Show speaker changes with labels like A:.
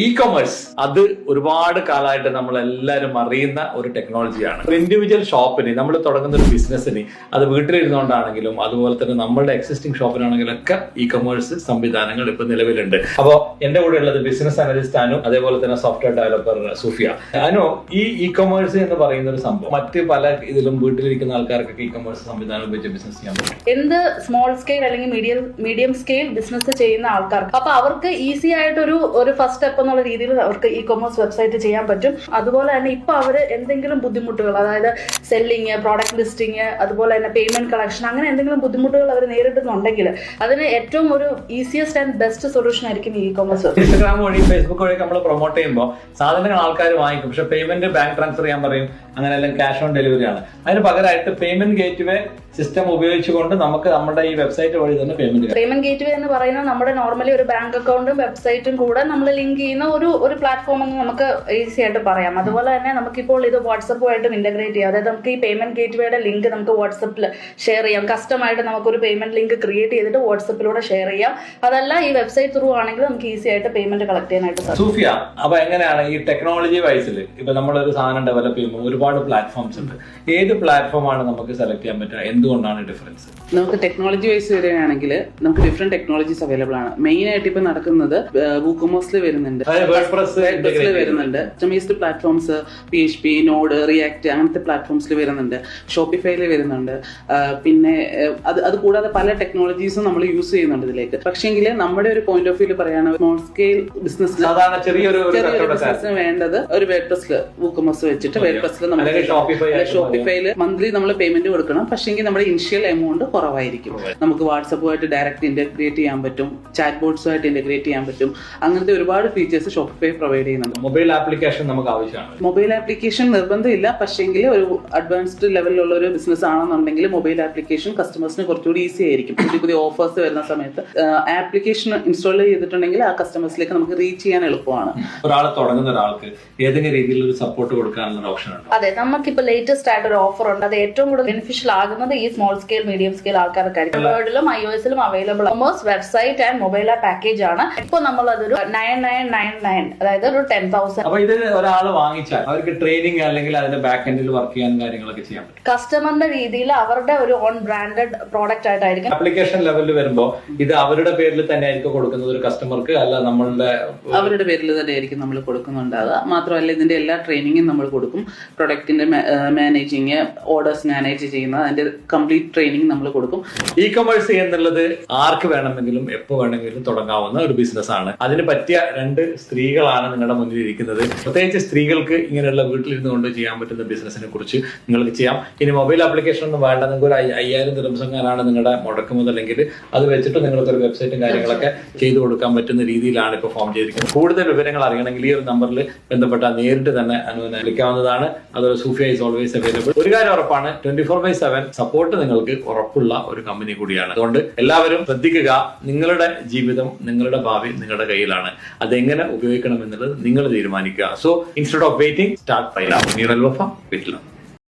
A: E commerce അത് ഒരുപാട് കാലമായിട്ട് നമ്മൾ എല്ലാവരും അറിയുന്ന ഒരു ടെക്നോളജിയാണ്. ഒരു ഇൻഡിവിജ്വൽ ഷോപ്പിന് നമ്മൾ തുടങ്ങുന്ന ഒരു ബിസിനസ്സിന് അത് വീട്ടിലിരുന്നുകൊണ്ടാണെങ്കിലും അതുപോലെ തന്നെ നമ്മളുടെ എക്സിസ്റ്റിംഗ് ഷോപ്പിനാണെങ്കിലും ഒക്കെ ഇ കൊമേഴ്സ് സംവിധാനങ്ങൾ ഇപ്പൊ നിലവിലുണ്ട്. അപ്പോൾ എന്റെ കൂടെ ഉള്ളത് ബിസിനസ് അനലിസ്റ്റ് അനു അതേപോലെ തന്നെ സോഫ്റ്റ്വെയർ ഡെവലപ്പർ സൂഫിയ. അനു ഈ ഇ കൊമേഴ്സ് എന്ന് പറയുന്ന ഒരു സംഭവം മറ്റ് പല ഇതിലും വീട്ടിലിരിക്കുന്ന ആൾക്കാർക്കൊക്കെ ഇ കൊമേഴ്സ് സംവിധാനം ഉപയോഗിച്ച് ബിസിനസ് ചെയ്യാൻ പറ്റും.
B: എന്ത് സ്മോൾ സ്കെയിൽ അല്ലെങ്കിൽ മീഡിയം മീഡിയം സ്കെയിൽ ബിസിനസ് ചെയ്യുന്ന ആൾക്കാർക്ക്. അപ്പൊ അവർക്ക് ഈസി ആയിട്ടൊരു ഒരു ഫസ്റ്റ് സ്റ്റെപ്പ് എന്നുള്ള രീതിയിൽ അവർക്ക് ഇ കൊമേഴ്സ് വെബ്സൈറ്റ് ചെയ്യാൻ പറ്റും. അതുപോലെ തന്നെ ഇപ്പൊ അവർ എന്തെങ്കിലും ബുദ്ധിമുട്ടുകൾ അതായത് സെല്ലിങ് പ്രോഡക്റ്റ് ലിസ്റ്റിങ് അതുപോലെ തന്നെ പേയ്മെന്റ് കളക്ഷൻ അങ്ങനെ എന്തെങ്കിലും ബുദ്ധിമുട്ടുകൾ അവർ നേരിടുന്നുണ്ടെങ്കിൽ അതിന് ഏറ്റവും ഒരു ഈസിയസ്റ്റ് ആൻഡ് ബെസ്റ്റ് സൊല്യൂഷൻ ആയിരിക്കും ഇ കൊമേഴ്സ്
A: ഇൻസ്റ്റാഗ്രാം വഴി ഫേസ്ബുക്ക് വഴി നമ്മൾ പ്രൊമോട്ട് ചെയ്യുമ്പോൾ സാധനങ്ങൾ ആൾക്കാർ വാങ്ങിക്കും. പക്ഷെ പേയ്മെന്റ് ബാങ്ക് ട്രാൻസ്ഫർ ചെയ്യാൻ പറയും. അങ്ങനെ എല്ലാം ക്യാഷ് ഓൺ ഡെലിവറി ആണ്. അതിന് പകരമായിട്ട് പേയ്മെന്റ് ഗേറ്റ് വേ സിസ്റ്റം ഉപയോഗിച്ചുകൊണ്ട് നമുക്ക് നമ്മുടെ ഈ വെബ്സൈറ്റ് വഴി തന്നെ പേയ്മെന്റ്
B: പേയ്മെന്റ് ഗേറ്റ് വേ എന്ന് പറയുന്നത് നമ്മുടെ നോർമലി ഒരു ബാങ്ക് അക്കൗണ്ടും വെബ്സൈറ്റും കൂടെ നമ്മൾ ലിങ്ക് ചെയ്യുന്ന ഒരു ഒരു പ്ലാറ്റ്ഫോം എന്ന് നമുക്ക് ഈസി ആയിട്ട് പറയാം. അതുപോലെ തന്നെ നമുക്കിപ്പോൾ ഇത് വാട്സപ്പുമായിട്ടും ഇന്റഗ്രേറ്റ് ചെയ്യാം. അതായത് നമുക്ക് ഈ പേയ്മെന്റ് ഗേറ്റ് വേയുടെ ലിങ്ക് നമുക്ക് വാട്സപ്പിൽ ഷെയർ ചെയ്യാം. കസ്റ്റമായിട്ട് നമുക്കൊരു പേയ്മെന്റ് ലിങ്ക് ക്രിയേറ്റ് ചെയ്തിട്ട് വാട്സപ്പിലൂടെ ഷെയർ ചെയ്യാം. അതല്ല ഈ വെബ്സൈറ്റ് ത്രൂ ആണെങ്കിൽ നമുക്ക് ഈസി ആയിട്ട് പേയ്മെന്റ് കളക്ട് ചെയ്യാനായിട്ട് സാധിക്കും.
A: സൂഫിയ അപ്പൊ എങ്ങനെയാണ് ഈ ടെക്നോളജി വൈസിൽ ഇപ്പൊ നമ്മളൊരു സാധനം ഡെവലപ്പ് ചെയ്യുമ്പോൾ ഒരുപാട് പ്ലാറ്റ്ഫോംസ് ഉണ്ട്. ഏത് പ്ലാറ്റ്ഫോമാണ് നമുക്ക് സെലക്ട് ചെയ്യാൻ പറ്റുക? എന്തുകൊണ്ടാണ് ഡിഫറൻസ്
C: നമുക്ക് ടെക്നോളജി വൈസ് വരികയാണെങ്കിൽ നമുക്ക് ഡിഫറെന്റ് ടെക്നോളജീസ് അവൈലബിൾ ആണ്. മെയിൻ ആയിട്ട് ഇപ്പൊ നടക്കുന്നത് വൂക്കോമോസിൽ വരുന്നുണ്ട്. വരുന്നുണ്ട്. Customised platforms P H P node react അങ്ങനത്തെ പ്ലാറ്റ്ഫോംസിൽ വരുന്നുണ്ട്. ഷോപ്പിഫൈയിൽ വരുന്നുണ്ട്. പിന്നെ അത് അത് കൂടാതെ പല ടെക്നോളജീസും നമ്മൾ യൂസ് ചെയ്യുന്നുണ്ട് ഇതിലേക്ക്. പക്ഷേങ്കിൽ നമ്മുടെ ഒരു പോയിന്റ് ഓഫ് വ്യൂ പറയുകയാണ് സ്മോൾ സ്കെയിൽ ബിസിനസ്
A: ചെറിയൊരു
C: ബിസിനസ്സിന് വേണ്ടത് ഒരു വേർഡ്പ്രസ്സിൽ വൂക്കമസ് വെച്ചിട്ട് വേർഡ്പ്രസ്സിൽ
A: അല്ലെങ്കിൽ നമ്മൾ
C: ഷോപ്പിഫൈയിൽ മന്ത്ലി നമ്മൾ പേയ്മെന്റ് കൊടുക്കണം. പക്ഷേങ്കിൽ നമ്മുടെ ഇനിഷ്യൽ എമൗണ്ട് കുറവായിരിക്കും. നമുക്ക് വാട്സപ്പുമായിട്ട് ഡയറക്റ്റ് ഇന്റഗ്രേറ്റ് ചെയ്യാൻ പറ്റും. ചാറ്റ് ബോർഡ്സുമായിട്ട് ഇന്റഗ്രേറ്റ് ചെയ്യാൻ പറ്റും. അങ്ങനത്തെ ഒരുപാട് ഫീച്ചേഴ്സ് ഷോപ്പിഫൈ പ്രൊവൈഡ് ചെയ്യുന്നുണ്ട്.
A: മൊബൈൽ ആപ്ലിക്കേഷൻ നമുക്ക് ആവശ്യമാണ്.
C: മൊബൈൽ ആപ്ലിക്കേഷൻ നിർബന്ധമില്ല. പക്ഷേങ്കിൽ ഒരു അഡ്വാൻസ്ഡ് ലെവലിലുള്ള ഒരു ബിസിനസ് ആണെന്നുണ്ടെങ്കിൽ മൊബൈൽ ആപ്ലിക്കേഷൻ കസ്റ്റമേഴ്സിന് കുറച്ചുകൂടി ഈസി ആയിരിക്കും. പുതിയ പുതിയ ഓഫേഴ്സ് വരുന്ന സമയത്ത്. ആപ്ലിക്കേഷൻ ഇൻസ്റ്റാൾ ചെയ്തിട്ടുണ്ടെങ്കിൽ ആ കസ്റ്റമേഴ്സിലേക്ക് നമുക്ക് റീച്ച് ചെയ്യാൻ എളുപ്പമാണ്.
A: ഒരാൾ തുടങ്ങുന്ന ഒരാൾക്ക് ഏതെങ്കിലും രീതിയിലുള്ള ഒരു സപ്പോർട്ട് കൊടുക്കാനുള്ള ഓപ്ഷൻ ഉണ്ട്?
B: അതെ നമുക്കിപ്പോൾ ലേറ്റസ്റ്റ് ആയിട്ട് ഒരു ഓഫർ ഉണ്ട്. അത് ഏറ്റവും കൂടുതൽ ബെനിഫിഷ്യൽ ആകുന്നത് ഈ സ്മോൾ സ്കെയിൽ മീഡിയം സ്കെയിൽ ആൾക്കാർക്കായിരിക്കും വേർഡിലും I O എസിലും available commerce website and mobile app package ആണ്. ഇപ്പോൾ നമ്മൾ അതൊരു നയൻ നയൻ നയൻ നയൻ അതായത് ഒരു ടെൻ തൗസൻഡ്
A: അപ്പൊ ഇത് ഒരാൾ വാങ്ങിച്ചാൽ അവർക്ക് ട്രെയിനിങ് അല്ലെങ്കിൽ അതിന്റെ ബാക്ക് എൻഡിൽ വർക്ക് ചെയ്യാൻ കാര്യങ്ങളൊക്കെ ചെയ്യാൻ പറ്റും.
B: കസ്റ്റമറിന്റെ രീതിയിൽ അവരുടെ ഒരു ഓൺ ബ്രാൻഡഡ് പ്രോഡക്റ്റ് ആയിട്ടായിരിക്കും.
A: ആപ്ലിക്കേഷൻ ലെവലിൽ വരുമ്പോ ഇത് അവരുടെ പേരിൽ തന്നെ ആയിരിക്കും കൊടുക്കുന്നത് ഒരു കസ്റ്റമർക്ക് അല്ല നമ്മളുടെ
C: അവരുടെ പേരിൽ തന്നെ ആയിരിക്കും നമ്മൾ കൊടുക്കുന്നുണ്ടാവുക. മാത്രമല്ല ഇതിന്റെ എല്ലാ ട്രെയിനിങ്ങും നമ്മൾ കൊടുക്കും. പ്രൊഡക്റ്റിന്റെ മാനേജിങ് ഓർഡേഴ്സ് മാനേജ് ചെയ്യുന്ന അതിന്റെ കംപ്ലീറ്റ് ട്രെയിനിങ് നമ്മൾ കൊടുക്കും.
A: ഇ കൊമേഴ്സ് എന്നുള്ളത് ആർക്ക് വേണമെങ്കിലും എപ്പോ വേണമെങ്കിലും തുടങ്ങാവുന്ന ഒരു ബിസിനസ് ആണ്. അതിന് പറ്റിയ രണ്ട് സ്ത്രീകളാണ് നിങ്ങളുടെ മുന്നിൽ ഇരിക്കുന്നത്. പ്രത്യേകിച്ച് സ്ത്രീകൾക്ക് ഇങ്ങനെയുള്ള വീട്ടിലിരുന്ന് കൊണ്ട് ചെയ്യാൻ പറ്റുന്ന ബിസിനസ്സിനെ കുറിച്ച് നിങ്ങൾക്ക് ചെയ്യാം. ഇനി മൊബൈൽ ആപ്ലിക്കേഷൻ ഒന്നും വേണ്ട. നിങ്ങൾക്ക് ഒരു അയ്യ- അയ്യായിരം ദിവസങ്ങാനാണ് നിങ്ങളുടെ മുടക്ക് മുതലെങ്കിൽ അത് വെച്ചിട്ട് നിങ്ങൾക്ക് ഒരു വെബ്സൈറ്റും കാര്യങ്ങളൊക്കെ ചെയ്തു കൊടുക്കാൻ പറ്റുന്ന രീതിയിലാണ് ഇപ്പോൾ ഫോം ചെയ്തിരിക്കുന്നത്. കൂടുതൽ വിവരങ്ങൾ അറിയണമെങ്കിൽ ഈ ഒരു നമ്പറിൽ ബന്ധപ്പെട്ടാൽ നേരിട്ട് തന്നെ അനുവിനെ വിളിക്കാവുന്നതാണ്. അതുപോലെ സൂഫിയ ഇസ് ഓൾവേസ് അവൈലബിൾ ഒരു കാര്യം ഉറപ്പാണ് twenty four by seven support നിങ്ങൾക്ക് ഉറപ്പുള്ള ഒരു കമ്പനി കൂടിയാണ്. അതുകൊണ്ട് എല്ലാവരും ശ്രദ്ധിക്കുക നിങ്ങളുടെ ജീവിതം നിങ്ങളുടെ ഭാവി നിങ്ങളുടെ കയ്യിലാണ്. അതെങ്ങനെ ഉപയോഗിക്കണം എന്നുള്ളത് നിങ്ങൾ തീരുമാനിക്കുക. So instead of waiting start file നീറൽ വഫ വീട്ടിലാണ്